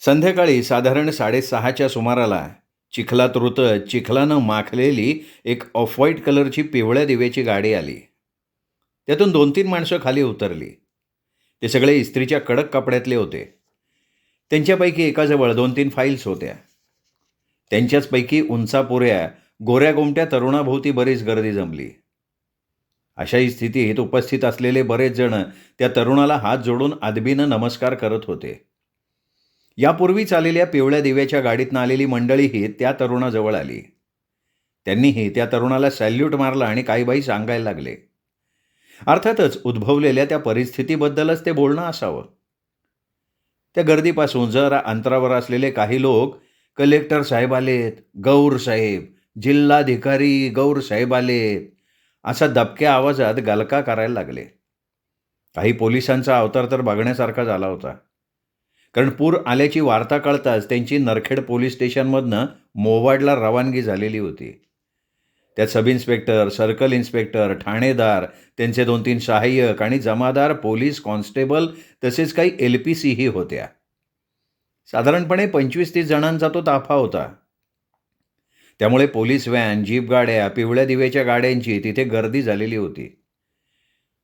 संध्याकाळी साधारण साडेसहाच्या सुमाराला चिखलात रुतत चिखलानं माखलेली एक ऑफ व्हाईट कलरची पिवळ्या दिव्याची गाडी आली. त्यातून दोन तीन माणसं खाली उतरली. ते सगळे इस्त्रीच्या कडक कपड्यातले होते. त्यांच्यापैकी एकाजवळ दोन तीन फाईल्स होत्या. त्यांच्याचपैकी उंचापुऱ्या गोऱ्या गोमट्या तरुणाभोवती बरीच गर्दी जमली. अशाही स्थितीत उपस्थित असलेले बरेच जण त्या तरुणाला हात जोडून आदबीनं नमस्कार करत होते. यापूर्वीच आलेल्या पिवळ्या दिव्याच्या गाडीतनं आलेली मंडळीही त्या तरुणाजवळ आली. त्यांनीही त्या तरुणाला सॅल्यूट मारला आणि काही बाई सांगायला लागले. अर्थातच उद्भवलेल्या त्या परिस्थितीबद्दलच ते बोलणं असावं. त्या गर्दीपासून जरा अंतरावर असलेले काही लोक कलेक्टर साहेब आलेत गौर साहेब जिल्हाधिकारी गौर साहेब आलेत असा दबक्या आवाजात गलका करायला लागले. काही पोलिसांचा अवतार तर बघण्यासारखा झाला होता. कारण पूर आल्याची वार्ता कळताच त्यांची नरखेड पोलीस स्टेशनमधनं मोवाडला रवानगी झालेली होती. त्यात सब इन्स्पेक्टर सर्कल इन्स्पेक्टर ठाणेदार त्यांचे दोन तीन सहाय्यक आणि जमादार पोलीस कॉन्स्टेबल तसेच काही एल पी सीही होत्या. साधारणपणे पंचवीस तीस जणांचा तो ताफा होता. त्यामुळे पोलीस व्हॅन जीप गाड्या पिवळ्या दिव्याच्या गाड्यांची तिथे गर्दी झालेली होती.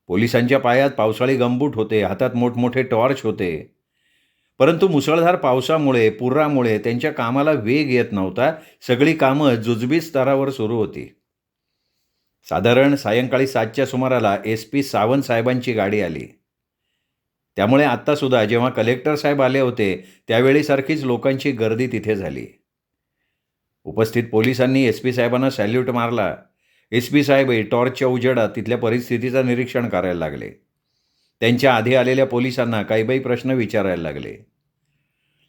पोलिसांच्या पायात पावसाळी गंबूट होते हातात मोठमोठे टॉर्च होते. परंतु मुसळधार पावसामुळे पुरामुळे त्यांच्या कामाला वेग येत नव्हता. सगळी कामं जुजबी स्तरावर सुरू होती. साधारण सायंकाळी सातच्या सुमाराला एस पी सावंत साहेबांची गाडी आली. त्यामुळे आत्तासुद्धा जेव्हा कलेक्टर साहेब आले होते त्यावेळीसारखीच लोकांची गर्दी तिथे झाली. उपस्थित पोलिसांनी एस पी साहेबांना सॅल्यूट मारला. एस पी साहेब टॉर्चच्या उजेडात तिथल्या परिस्थितीचं निरीक्षण करायला लागले. त्यांच्या आधी आलेल्या पोलिसांना काही बाई प्रश्न विचारायला लागले.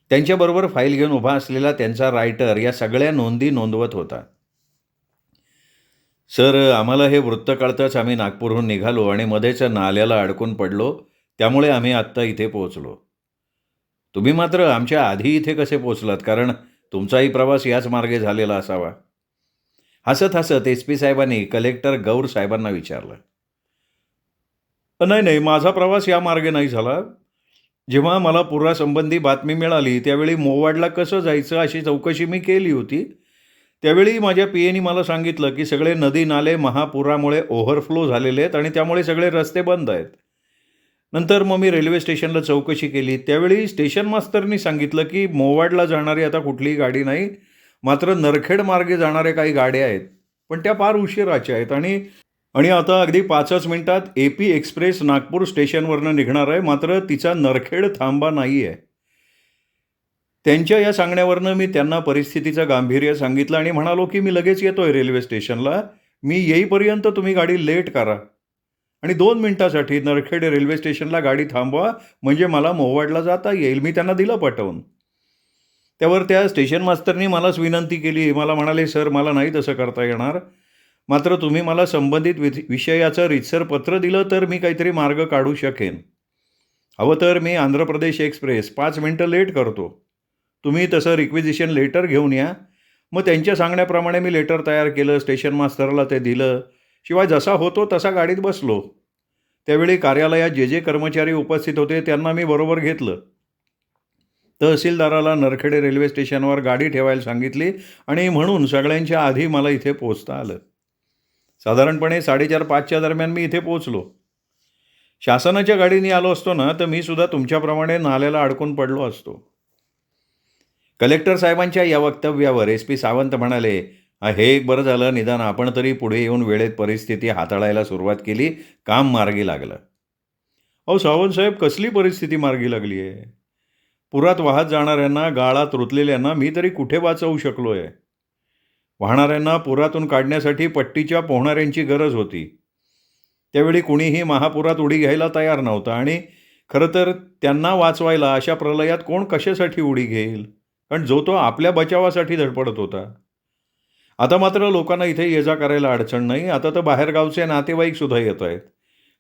त्यांच्याबरोबर फाईल घेऊन उभा असलेला त्यांचा रायटर या सगळ्या नोंदी नोंदवत होता. सर आम्हाला हे वृत्त कळताच आम्ही नागपूरहून निघालो आणि मध्येच नाल्याला अडकून पडलो त्यामुळे आम्ही आत्ता इथे पोहोचलो. तुम्ही मात्र आमच्या आधी इथे कसे पोचलात कारण तुमचाही प्रवास याच मार्गे झालेला असावा. हसत हसत एस पी साहेबांनी कलेक्टर गौर साहेबांना विचारलं. नाही नाही माझा प्रवास या मार्गे नाही झाला. जेव्हा मला पुरासंबंधी बातमी मिळाली त्यावेळी मोवाडला कसं जायचं अशी चौकशी मी केली होती. त्यावेळी माझ्या पी एनी मला सांगितलं की सगळे नदी नाले महापुरामुळे ओव्हरफ्लो झालेले आहेत आणि त्यामुळे सगळे रस्ते बंद आहेत. नंतर मग मी रेल्वे स्टेशनला चौकशी केली. त्यावेळी स्टेशन मास्तरनी सांगितलं की मोवाडला जाणारी आता कुठलीही गाडी नाही मात्र नरखेड मार्गे जाणाऱ्या काही गाड्या आहेत पण त्या फार उशिराच्या आहेत आणि आणि आता अगदी पाचच मिनिटात ए पी एक्सप्रेस नागपूर स्टेशनवरनं निघणार आहे. मात्र तिचा नरखेड थांबा नाही आहे त्यांच्या या सांगण्यावरनं मी त्यांना परिस्थितीचं गांभीर्य सांगितलं आणि म्हणालो की मी लगेच येतोय रेल्वे स्टेशनला. मी येईपर्यंत तुम्ही गाडी लेट करा. आणि दोन मिनिटासाठी नरखेड रेल्वे स्टेशनला गाडी थांबवा. म्हणजे मला मोवाडला जाता येईल. मी त्यांना दिलं पटवून. त्यावर त्या स्टेशन मास्तरनी मलाच विनंती केली. मला म्हणाले सर मला नाही तसं करता येणार. मात्र तुम्ही मला संबंधित वि विषयाचं रितसर पत्र दिलं तर मी काहीतरी मार्ग काढू शकेन. हवं तर मी आंध्र प्रदेश एक्सप्रेस पाच मिनटं लेट करतो. तुम्ही तसं रिक्विजिशन लेटर घेऊन या. मग त्यांच्या सांगण्याप्रमाणे मी लेटर तयार केलं स्टेशन मास्तरला ते दिलं. शिवाय जसा होतो तसा गाडीत बसलो. त्यावेळी कार्यालयात जे जे कर्मचारी उपस्थित होते त्यांना मी बरोबर घेतलं. तहसीलदाराला नरखेडे रेल्वे स्टेशनवर गाडी ठेवायला सांगितली आणि म्हणून सगळ्यांच्या आधी मला इथे पोचता आलं. साधारणपणे साडेचार पाचच्या दरम्यान मी इथे पोचलो शासनाच्या गाडीने आलो असतो ना तर मी सुद्धा तुमच्याप्रमाणे नाल्याला अडकून पडलो असतो. कलेक्टर साहेबांच्या या वक्तव्यावर एस पी सावंत म्हणाले हे एक बरं झालं निदान आपण तरी पुढे येऊन वेळेत परिस्थिती हाताळायला सुरुवात केली काम मार्गी लागलं. अहो सावंत साहेब कसली परिस्थिती मार्गी लागली आहे पुरात वाहत जाणाऱ्यांना गाळात रुतलेल्यांना मी तरी कुठे वाचवू शकलो आहे वाहणाऱ्यांना पुरातून काढण्यासाठी पट्टीच्या पोहणाऱ्यांची गरज होती. त्यावेळी कुणीही महापुरात उडी घ्यायला तयार नव्हता आणि खरं तर त्यांना वाचवायला अशा प्रलयात कोण कशासाठी उडी घेईल? कारण जो तो आपल्या बचावासाठी धडपडत होता. आता मात्र लोकांना इथे ये जा करायला अडचण नाही. आता तर बाहेरगावचे नातेवाईक सुद्धा येत आहेत.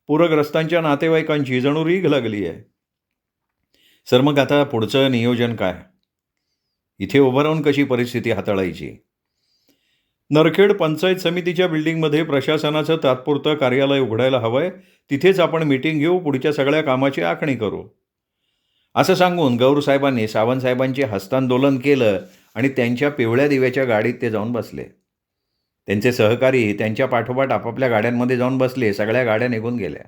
पूरग्रस्तांच्या नातेवाईकांची जणू रीघ लागली आहे. सर मग आता पुढचं नियोजन काय? इथे उभं राहून कशी परिस्थिती हाताळायची? नरखेड पंचायत समितीच्या बिल्डिंगमध्ये प्रशासनाचं तात्पुरतं कार्यालय उघडायला हवं आहे तिथेच आपण मीटिंग घेऊ पुढच्या सगळ्या कामाची आखणी करू. असं सांगून गौरसाहेबांनी सावंतसाहेबांचे हस्तांदोलन केलं आणि त्यांच्या पिवळ्या दिव्याच्या गाडीत ते जाऊन बसले. त्यांचे सहकारी त्यांच्या पाठोपाठ आपापल्या गाड्यांमध्ये जाऊन बसले सगळ्या गाड्या निघून गेल्या.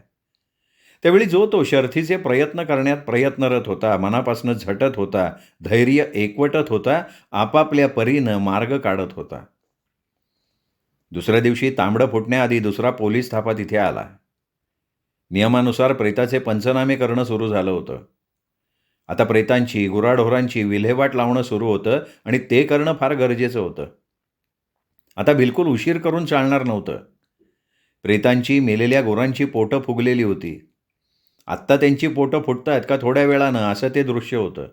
त्यावेळी जो तो शर्थीचे प्रयत्न करण्यात प्रयत्नरत होता मनापासून झटत होता धैर्य एकवटत होता आपापल्या परीनं मार्ग काढत होता. दुसऱ्या दिवशी तांबडं फुटण्याआधी दुसरा पोलीस थापा तिथे आला. नियमानुसार प्रेताचे पंचनामे करणं सुरू झालं होतं. आता प्रेतांची गुराढोरांची विल्हेवाट लावणं सुरू होतं आणि ते करणं फार गरजेचं होतं. आता बिलकुल उशीर करून चालणार नव्हतं. प्रेतांची मेलेल्या गुरांची पोटं फुगलेली होती. आत्ता त्यांची पोटं फुटतात का थोड्या वेळानं असं ते दृश्य होतं.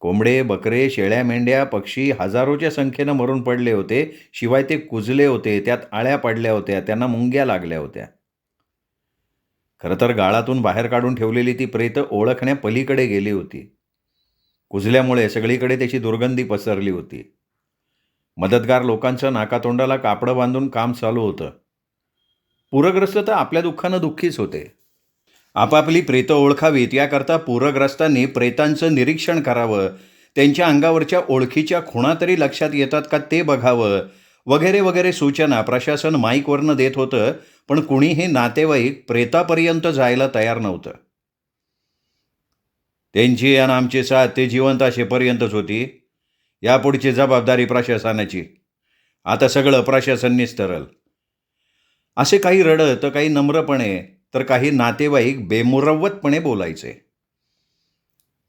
कोंबडे बकरे शेळ्या मेंढ्या पक्षी हजारोच्या संख्येनं मरून पडले होते. शिवाय ते कुजले होते. त्यात आळ्या पडल्या होत्या. त्यांना मुंग्या लागल्या होत्या. खरं तर गाळातून बाहेर काढून ठेवलेली ती प्रेत ओळखण्या पलीकडे गेली होती. कुजल्यामुळे सगळीकडे त्याची दुर्गंधी पसरली होती. मदतगार लोकांचं नाकातोंडाला कापडं बांधून काम चालू होतं. पूरग्रस्त तर आपल्या दुःखानं दुःखीच होते. आपापली प्रेतं ओळखावीत याकरता पूरग्रस्तांनी प्रेतांचं निरीक्षण करावं. त्यांच्या अंगावरच्या ओळखीच्या खुणा तरी लक्षात येतात का ते बघावं. वगैरे वगैरे सूचना प्रशासन माईकवरनं देत होतं पण कुणीही नातेवाईक प्रेतापर्यंत जायला तयार नव्हतं. त्यांची आणि आमची साथ ते जिवंत असेपर्यंतच होती. यापुढची जबाबदारी प्रशासनाची. आता सगळं प्रशासन निस्तरल असे काही रडत काही नम्रपणे तर काही नातेवाईक बेमुरवतपणे बोलायचे.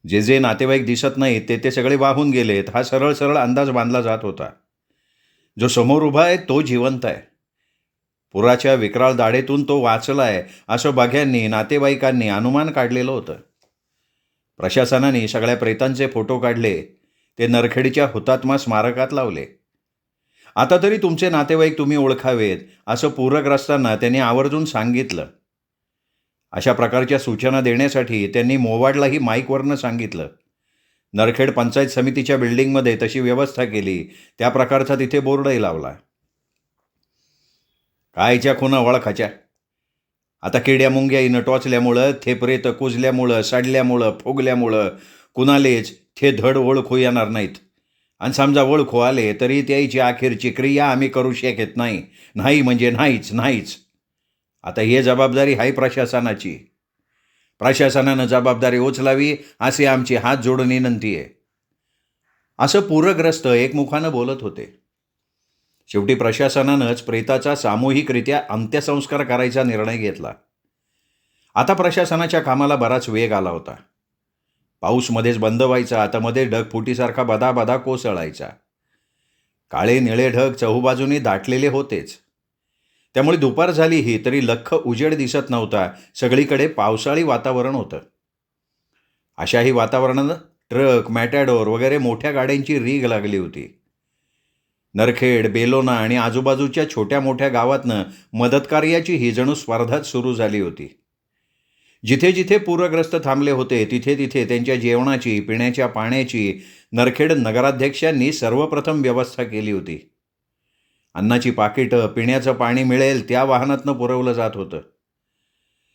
जे जे नातेवाईक दिसत नाहीत ते ते सगळे वाहून गेलेत. हा सरळ सरळ अंदाज बांधला जात होता. जो समोर उभा आहे तो जिवंत आहे. पुराच्या विकराळ दाढेतून तो वाचलाय असं बघ्यांनी नातेवाईकांनी अनुमान काढलेलं होतं. प्रशासनाने सगळ्या प्रेतांचे फोटो काढले. ते नरखेडीच्या हुतात्मा स्मारकात लावले. आता तरी तुमचे नातेवाईक तुम्ही ओळखावेत असं पूरग्रस्तांना त्यांनी आवर्जून सांगितलं. अशा प्रकारच्या सूचना देण्यासाठी त्यांनी मोवाडलाही माईकवरनं सांगितलं. नरखेड पंचायत समितीच्या बिल्डिंगमध्ये तशी व्यवस्था केली. त्या प्रकारचा तिथे बोर्डही लावला. कायच्या खुना वळखाच्या. आता किड्या मुंग्याईनं टॉचल्यामुळं टोचल्यामुळं थेपरेत कुजल्यामुळं सडल्यामुळं फुगल्यामुळं कुणालेच थे धड ओळखू येणार नाहीत. आणि समजा ओळखू आले तरी त्याची अखेरची क्रिया आम्ही करू शकत नाही. नाही म्हणजे नाहीच नाहीच. आता हे जबाबदारी आहे प्रशासनाची. प्रशासनानं जबाबदारी उचलावी असे आमची हात जोडून विनंती आहे. असं पूरग्रस्त एकमुखानं बोलत होते. शेवटी प्रशासनानंच प्रेताचा सामूहिकरित्या अंत्यसंस्कार करायचा निर्णय घेतला. आता प्रशासनाच्या कामाला बराच वेग आला होता. पाऊस मध्येच बंद व्हायचा आता मध्ये ढगफुटीसारखा बदाबदा कोसळायचा. काळे निळे ढग चहूबाजूने दाटलेले होतेच. त्यामुळे दुपार झालीही तरी लख्ख उजेड दिसत नव्हता. सगळीकडे पावसाळी वातावरण होतं. अशाही वातावरणानं ट्रक मॅटॅडोर वगैरे मोठ्या गाड्यांची रीग लागली होती. नरखेड बेलोना आणि आजूबाजूच्या छोट्या मोठ्या गावातनं मदतकार्याची ही जणू स्पर्धाच सुरू झाली होती. जिथे जिथे पूरग्रस्त थांबले होते तिथे तिथे त्यांच्या जेवणाची पिण्याच्या पाण्याची नरखेड नगराध्यक्षांनी सर्वप्रथम व्यवस्था केली होती. अन्नाची पाकिटं पिण्याचं पाणी मिळेल त्या वाहनातनं पुरवलं जात होतं.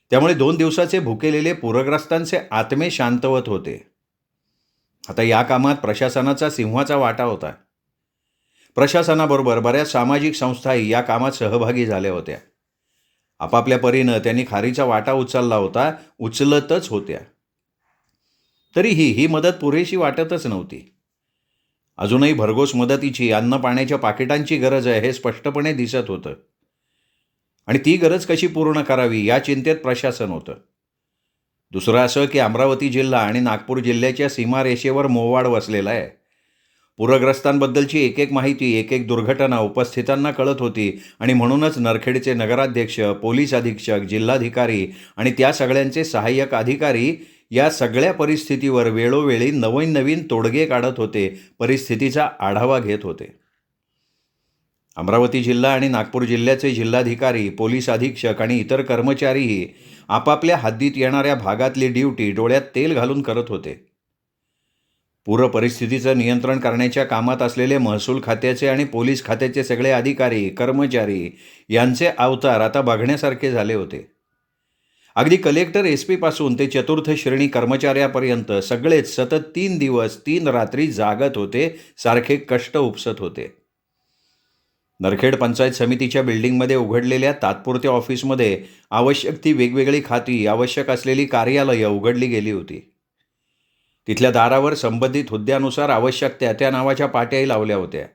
त्यामुळे दोन दिवसाचे भुकेलेले पूरग्रस्तांचे आत्मे शांतवत होते. आता या कामात प्रशासनाचा सिंहाचा वाटा होता. प्रशासनाबरोबर बऱ्याच सामाजिक संस्थाही या कामात सहभागी झाल्या होत्या. आपापल्या परीनं त्यांनी खारीचा वाटा उचलला होता उचलतच होत्या. तरीही ही मदत पुरेशी वाटतच नव्हती. अजूनही भरघोस मदतीची अन्न पाण्याच्या पाकिटांची गरज आहे हे स्पष्टपणे दिसत होतं. आणि ती गरज कशी पूर्ण करावी या चिंतेत प्रशासन होतं. दुसरं असं की अमरावती जिल्हा आणि नागपूर जिल्ह्याच्या सीमारेषेवर मोवाड वसलेला आहे. पूरग्रस्तांबद्दलची एक एक माहिती एक एक दुर्घटना उपस्थितांना कळत होती आणि म्हणूनच नरखेडचे नगराध्यक्ष पोलीस अधीक्षक जिल्हाधिकारी आणि त्या सगळ्यांचे सहाय्यक अधिकारी या सगळ्या परिस्थितीवर वेळोवेळी नवीन नवीन तोडगे काढत होते. परिस्थितीचा आढावा घेत होते. अमरावती जिल्हा आणि नागपूर जिल्ह्याचे जिल्हाधिकारी पोलीस अधीक्षक आणि इतर कर्मचारीही आपापल्या हद्दीत येणाऱ्या भागातली ड्युटी डोळ्यात तेल घालून करत होते. पूर परिस्थितीचं नियंत्रण करण्याच्या कामात असलेले महसूल खात्याचे आणि पोलीस खात्याचे सगळे अधिकारी कर्मचारी यांचे अवतार आता बघण्यासारखे झाले होते. अगदी कलेक्टर एस पीपासून ते चतुर्थ श्रेणी कर्मचाऱ्यापर्यंत सगळेच सतत तीन दिवस तीन रात्री जागत होते सारखे कष्ट उपसत होते. नरखेड पंचायत समितीच्या बिल्डिंगमध्ये उघडलेल्या तात्पुरत्या ऑफिसमध्ये आवश्यक ती वेगवेगळी खाती आवश्यक असलेली कार्यालयं उघडली गेली होती. तिथल्या दारावर संबंधित हुद्द्यानुसार आवश्यक त्या त्या नावाच्या पाट्याही लावल्या होत्या.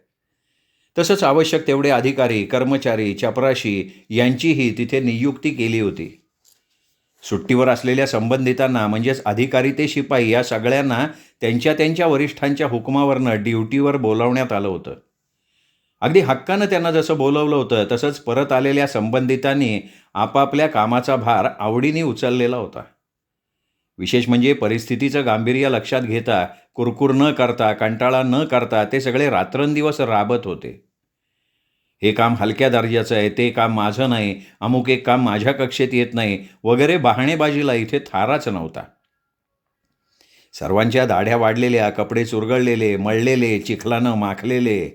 तसंच आवश्यक तेवढे अधिकारी कर्मचारी चपराशी यांचीही तिथे नियुक्ती केली होती. सुट्टीवर असलेल्या संबंधितांना म्हणजेच अधिकारी ते शिपाई या सगळ्यांना त्यांच्या त्यांच्या वरिष्ठांच्या हुकमावरनं ड्युटीवर बोलावण्यात आलं होतं. अगदी हक्कानं त्यांना जसं बोलवलं होतं तसंच परत आलेल्या संबंधितांनी आपापल्या कामाचा भार आवडीने उचललेला होता. विशेष म्हणजे परिस्थितीचं गांभीर्य लक्षात घेता कुरकुर न करता कंटाळा न करता ते सगळे रात्रंदिवस राबत होते. हे काम हलक्या दर्जाचं आहे ते काम माझं नाही अमुक एक काम माझ्या कक्षेत येत नाही वगैरे बहाणेबाजीला इथे थाराच नव्हता. सर्वांच्या दाढ्या वाढलेल्या कपडे चुरगळलेले मळलेले चिखलानं माखलेले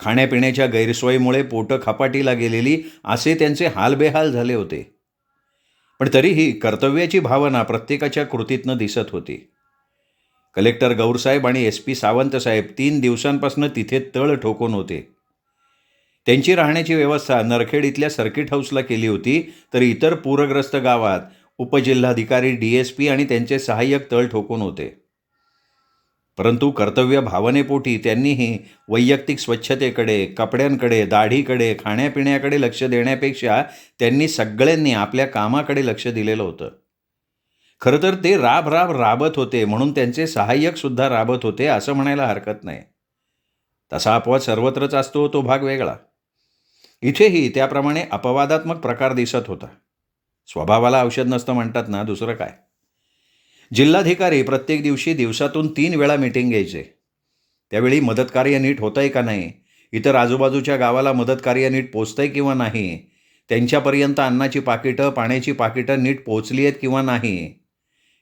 खाण्यापिण्याच्या गैरसोयीमुळे पोटं खपाटीला गेलेली असे त्यांचे हालबेहाल झाले होते. पण तरीही कर्तव्याची भावना प्रत्येकाच्या कृतीतनं दिसत होती. कलेक्टर गौरसाहेब आणि एस पी सावंतसाहेब तीन दिवसांपासून तिथे तळ ठोकून होते. त्यांची राहण्याची व्यवस्था नरखेड इथल्या सर्किट हाऊसला केली होती तर इतर पूरग्रस्त गावात उपजिल्हाधिकारी डी एस पी आणि त्यांचे सहाय्यक तळ ठोकून होते. परंतु कर्तव्य भावनेपोटी त्यांनीही वैयक्तिक स्वच्छतेकडे कपड्यांकडे दाढीकडे खाण्यापिण्याकडे लक्ष देण्यापेक्षा त्यांनी सगळ्यांनी आपल्या कामाकडे लक्ष दिलेलं होतं. खरं तर ते राब राब राबत होते म्हणून त्यांचे सहाय्यकसुद्धा राबत होते असं म्हणायला हरकत नाही. तसा अपवाद सर्वत्रच असतो तो भाग वेगळा. इथेही त्याप्रमाणे अपवादात्मक प्रकार दिसत होता. स्वभावाला औषध नसतं म्हणतात ना दुसरं काय? जिल्हाधिकारी प्रत्येक दिवशी दिवसातून तीन वेळा मिटिंग घ्यायचे. त्यावेळी मदतकार्य नीट होतंय आहे का नाही? इतर आजूबाजूच्या गावाला मदतकार्य नीट पोचतंय आहे किंवा नाही? त्यांच्यापर्यंत अन्नाची पाकिटं पाण्याची पाकिटं नीट पोचली आहेत किंवा नाही?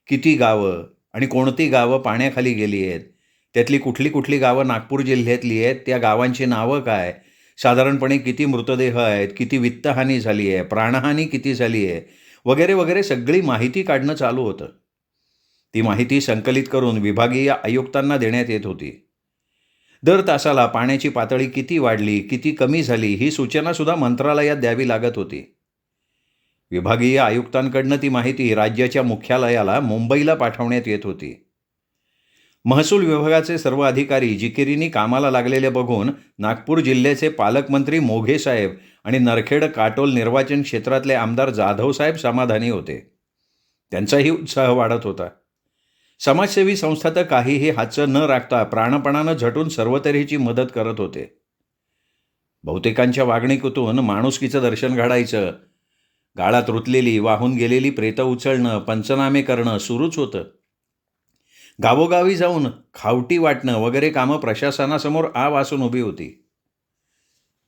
किती गावं आणि कोणती गावं पाण्याखाली गेली आहेत? त्यातली कुठली कुठली गावं नागपूर जिल्ह्यातली आहेत? त्या गावांची नावं काय? साधारणपणे किती मृतदेह आहेत किती वित्तहानी झाली आहे प्राणहानी किती झाली आहे वगैरे वगैरे सगळी माहिती काढणं चालू होतं. ती माहिती संकलित करून विभागीय आयुक्तांना देण्यात येत होती. दर तासाला पाण्याची पातळी किती वाढली किती कमी झाली ही सूचनासुद्धा मंत्रालयात द्यावी लागत होती. विभागीय आयुक्तांकडनं ती माहिती राज्याच्या मुख्यालयाला मुंबईला पाठवण्यात येत होती. महसूल विभागाचे सर्व अधिकारी जिकिरीनी कामाला लागलेले बघून नागपूर जिल्ह्याचे पालकमंत्री मोघे साहेब आणि नरखेड काटोल निर्वाचन क्षेत्रातले आमदार जाधव साहेब समाधानी होते. त्यांचाही उत्साह वाढत होता. समाजसेवी संस्था तर काहीही हातचं न राखता प्राणपणानं झटून सर्व तऱ्हेची मदत करत होते. बहुतेकांच्या वागणीकीतून माणुसकीचं दर्शन घडायचं. गाळात रुतलेली वाहून गेलेली प्रेतं उचलणं पंचनामे करणं सुरूच होतं. गावोगावी जाऊन खावटी वाटणं वगैरे कामं प्रशासनासमोर आ वासून उभी होती.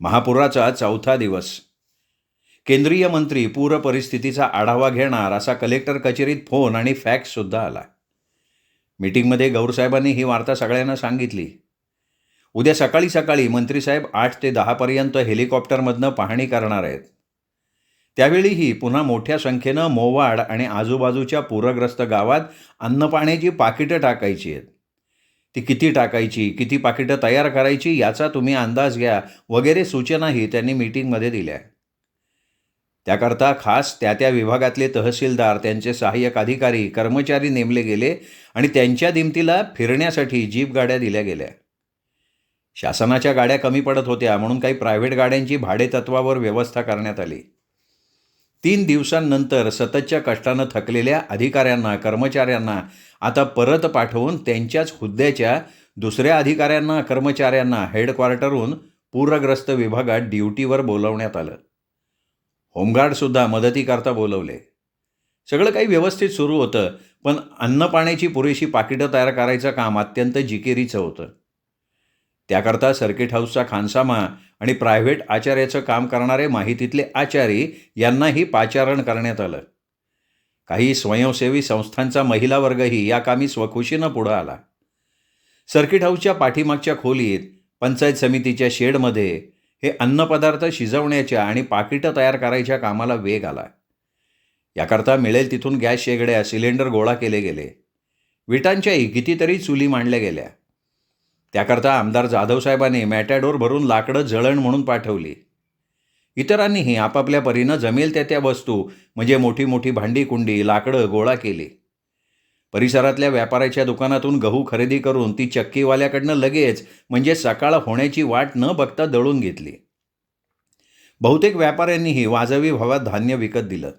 महापुराचा चौथा दिवस. केंद्रीय मंत्री पूर परिस्थितीचा आढावा घेणार असा कलेक्टर कचेरीत फोन आणि फॅक्ससुद्धा आला. मीटिंगमध्ये गौरसाहेबांनी ही वार्ता सगळ्यांना सांगितली. उद्या सकाळी सकाळी मंत्रीसाहेब आठ ते दहापर्यंत हेलिकॉप्टरमधनं पाहणी करणार आहेत. त्यावेळीही पुन्हा मोठ्या संख्येनं मोवाड आणि आजूबाजूच्या पूरग्रस्त गावात अन्नपाण्याची पाकिटं टाकायची आहेत. ती किती टाकायची किती पाकिटं तयार करायची याचा तुम्ही अंदाज घ्या वगैरे सूचनाही त्यांनी मीटिंगमध्ये दिल्या त्याकरता खास त्या त्या विभागातले तहसीलदार त्यांचे सहाय्यक अधिकारी कर्मचारी नेमले गेले आणि त्यांच्या दिमतीला फिरण्यासाठी जीप गाड्या दिल्या गेल्या. शासनाच्या गाड्या कमी पडत होत्या म्हणून काही प्रायव्हेट गाड्यांची भाडेतत्वावर व्यवस्था करण्यात आली. तीन दिवसांनंतर सततच्या कष्टानं थकलेल्या अधिकाऱ्यांना कर्मचाऱ्यांना आता परत पाठवून त्यांच्याच हुद्द्याच्या दुसऱ्या अधिकाऱ्यांना कर्मचाऱ्यांना हेडक्वार्टरहून पूरग्रस्त विभागात ड्युटीवर बोलवण्यात आलं. होमगार्डसुद्धा मदतीकरता बोलवले. सगळं काही व्यवस्थित सुरू होतं पण अन्नपाण्याची पुरेशी पाकिटं तयार करायचं काम अत्यंत जिकिरीचं होतं. त्याकरता सर्किट हाऊसचा खानसामा आणि प्रायव्हेट आचार्याचं काम करणारे माहितीतले आचारी यांनाही पाचारण करण्यात आलं. काही स्वयंसेवी संस्थांचा महिला वर्गही या कामी स्वखुशीनं पुढं आला. सर्किट हाऊसच्या पाठीमागच्या खोलीत पंचायत समितीच्या शेडमध्ये हे अन्नपदार्थ शिजवण्याच्या आणि पाकिटं तयार करायच्या कामाला वेग आला. याकरता मिळेल तिथून गॅस शेगड्या सिलेंडर गोळा केले गेले. विटांच्याही कितीतरी चुली मांडल्या गेल्या. त्याकरता आमदार जाधवसाहेबांनी मॅटॅडोर भरून लाकडं जळण म्हणून पाठवली. इतरांनीही आपापल्या परीनं जमेल त्या त्या वस्तू म्हणजे मोठी मोठी भांडी कुंडी लाकडं गोळा केली. परिसरातल्या व्यापाऱ्याच्या दुकानातून गहू खरेदी करून ती चक्कीवाल्याकडनं लगेच म्हणजे सकाळ होण्याची वाट न बघता दळून घेतली. बहुतेक व्यापाऱ्यांनीही वाजवी भावात धान्य विकत दिलं.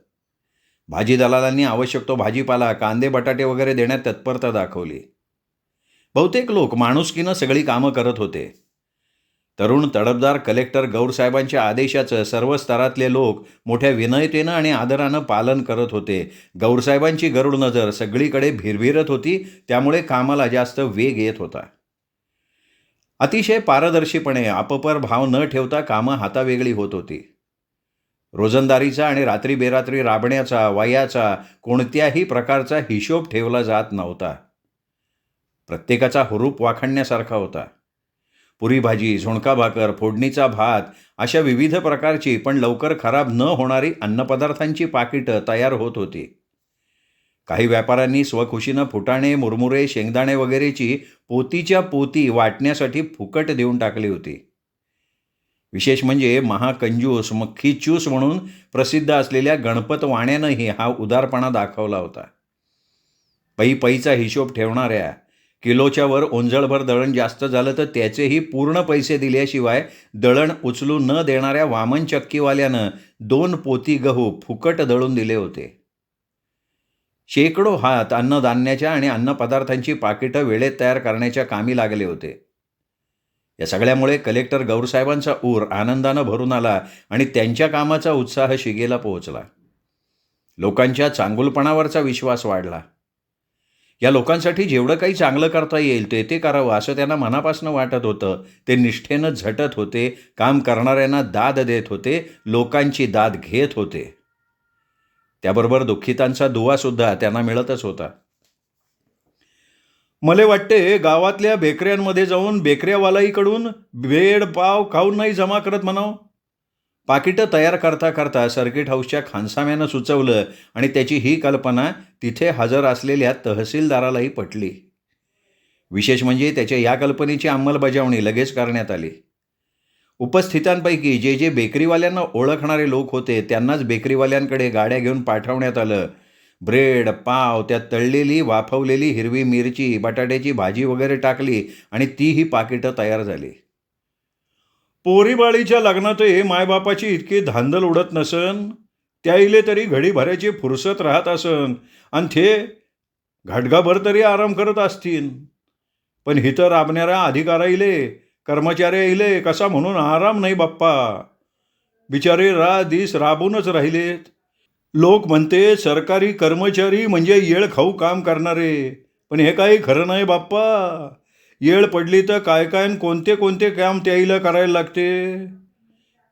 भाजी दलालांनी आवश्यक तो भाजीपाला कांदे बटाटे वगैरे देण्यात तत्परता दाखवली. बहुतेक लोक माणुसकीनं सगळी कामं करत होते. तरुण तडफदार कलेक्टर गौरसाहेबांच्या आदेशाचं सर्व स्तरातले लोक मोठ्या विनयतेनं आणि आदरानं पालन करत होते. गौरसाहेबांची गरुड नजर सगळीकडे भिरभिरत होती त्यामुळे कामाला जास्त वेग येत होता. अतिशय पारदर्शीपणे आपपर भाव न ठेवता कामं हातावेगळी होत होती. रोजंदारीचा आणि रात्री बेरात्री राबण्याचा वयाचा कोणत्याही प्रकारचा हिशोब ठेवला जात नव्हता. प्रत्येकाचा हुरूप वाखाणण्यासारखा होता. पुरी भाजी झुणका भाकर फोडणीचा भात अशा विविध प्रकारची पण लवकर खराब न होणारी अन्नपदार्थांची पाकिटं तयार होत होती. काही व्यापाऱ्यांनी स्वखुशीनं फुटाणे मुरमुरे शेंगदाणे वगैरेची पोतीच्या पोती वाटण्यासाठी फुकट देऊन टाकली होती. विशेष म्हणजे महाकंजूस मख्खीच्यूस म्हणून प्रसिद्ध असलेल्या गणपत वाण्यानंही हा उदारपणा दाखवला होता. पै पैचा हिशोब ठेवणाऱ्या किलोच्या वर ओंजळभर दळण जास्त झालं तर त्याचेही पूर्ण पैसे दिल्याशिवाय दळण उचलू न देणाऱ्या वामन चक्कीवाल्यानं दोन पोती गहू फुकट दळून दिले होते. शेकडो हात अन्नधान्याच्या आणि अन्नपदार्थांची पाकिटं वेळेत तयार करण्याच्या कामी लागले होते. या सगळ्यामुळे कलेक्टर गौरसाहेबांचा ऊर आनंदानं भरून आला आणि त्यांच्या कामाचा उत्साह शिगेला पोहोचला. लोकांच्या चांगुलपणावरचा विश्वास वाढला. या लोकांसाठी जेवढं काही चांगलं करता येईल ते ते करावं असं त्यांना मनापासून वाटत होतं. ते निष्ठेनं झटत होते काम करणाऱ्यांना दाद देत होते लोकांची दाद घेत होते. त्याबरोबर दुःखितांचा दुवासुद्धा त्यांना मिळतच होता. मला वाटते गावातल्या बेकऱ्यांमध्ये जाऊन बेकऱ्यावालाईकडून बेड पाव खाऊन नाही जमा करत म्हणाव. पाकिटं तयार करता करता सर्किट हाऊसच्या खानसाम्यानं सुचवलं आणि त्याची ही कल्पना तिथे हजर असलेल्या तहसीलदारालाही पटली. विशेष म्हणजे त्याच्या या कल्पनेची अंमलबजावणी लगेच करण्यात आली. उपस्थितांपैकी जे जे बेकरीवाल्यांना ओळखणारे लोक होते त्यांनाच बेकरीवाल्यांकडे गाड्या घेऊन पाठवण्यात आलं. ब्रेड पाव त्यात तळलेली वाफवलेली हिरवी मिरची बटाट्याची भाजी वगैरे टाकली आणि तीही पाकिटं तयार झाली. पोरीबाळीच्या लग्नातही मायबापाची इतकी धांदल उडत नसन? त्याईले तरी घडी भरायची फुरसत राहत असन. आणि ते घटगाभर तरी आराम करत असतील पण हिथं राबणाऱ्या अधिकाराईले कर्मचाऱ्याईले कसा म्हणून आराम नाही बाप्पा? बिचारे रा दिस राबूनच राहिलेत. लोक म्हणते सरकारी कर्मचारी म्हणजे येळ खाऊ काम करणारे. पण हे काही खरं नाही बाप्पा. येळ पडली तर काय काय आणि कोणते कोणते काम त्याईला करायला लागते?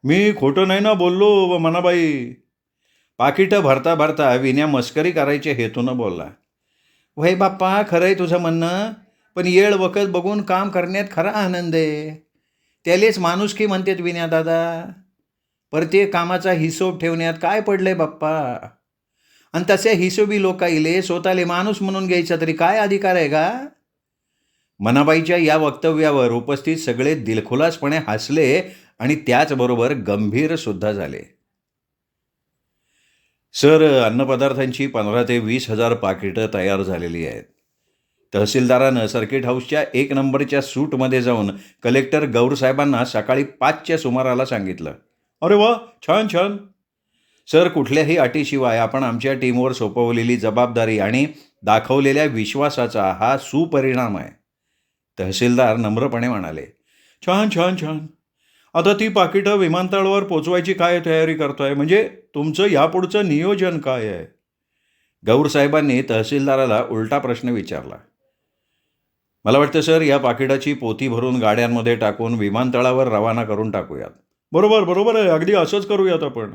मी खोटं नाही ना बोललो मनाबाई. पाकिटं भरता भरता विण्या मस्करी करायच्या हेतूनं बोलला. वय बाप्पा खरं आहे तुझं म्हणणं पण येळ वखत बघून काम करण्यात खरा आनंद आहे. त्यालेच माणुसकी म्हणतात विण्या दादा. प्रत्येक कामाचा हिशोब ठेवण्यात काय पडलंय बाप्पा? आणि तसे हिशोबी लोकाईले स्वतःले माणूस म्हणून घ्यायचा तरी काय अधिकार आहे का मनाबाईच्या या वक्तव्यावर उपस्थित सगळे दिलखुलासपणे हसले आणि त्याचबरोबर गंभीर सुद्धा झाले. सर अन्नपदार्थांची पंधरा ते वीस हजार पाकिटं तयार झालेली आहेत. तहसीलदारानं सर्किट हाऊसच्या एक नंबरच्या सूटमध्ये जाऊन कलेक्टर गौरसाहेबांना सकाळी पाचच्या सुमाराला सांगितलं. अरे वा छान छान. सर कुठल्याही अटीशिवाय आपण आमच्या टीमवर सोपवलेली जबाबदारी आणि दाखवलेल्या विश्वासाचा हा सुपरिणाम आहे. तहसीलदार नम्रपणे म्हणाले छान छान छान. आता ती पाकिटं विमानतळावर पोचवायची काय तयारी करताय? म्हणजे तुमचं यापुढचं नियोजन काय आहे? गौरसाहेबांनी तहसीलदाराला उलटा प्रश्न विचारला. मला वाटतं सर या पाकिटाची पोती भरून गाड्यांमध्ये टाकून विमानतळावर रवाना करून टाकूयात. बरोबर बरोबर आहे. अगदी असंच करूयात आपण.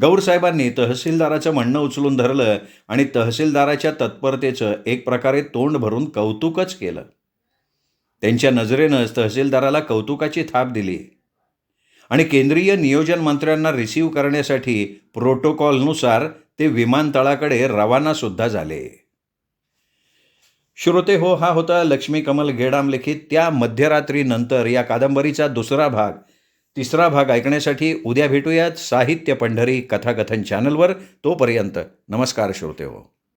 गौरसाहेबांनी तहसीलदाराचं म्हणणं उचलून धरलं आणि तहसीलदाराच्या तत्परतेचं एक प्रकारे तोंड भरून कौतुकच केलं. त्यांच्या नजरेनंच तहसीलदाराला कौतुकाची थाप दिली. आणि केंद्रीय नियोजन मंत्र्यांना रिसीव करण्यासाठी प्रोटोकॉलनुसार ते विमानतळाकडे रवानासुद्धा झाले. श्रोते हो हा होता लक्ष्मी कमल गेडाम लिखित. त्या मध्यरात्रीनंतर या कादंबरीचा दुसरा भाग. तिसरा भाग ऐकण्यासाठी उद्या भेटूयात साहित्य पंढरी कथाकथन चॅनलवर तोपर्यंत. नमस्कार श्रोते हो.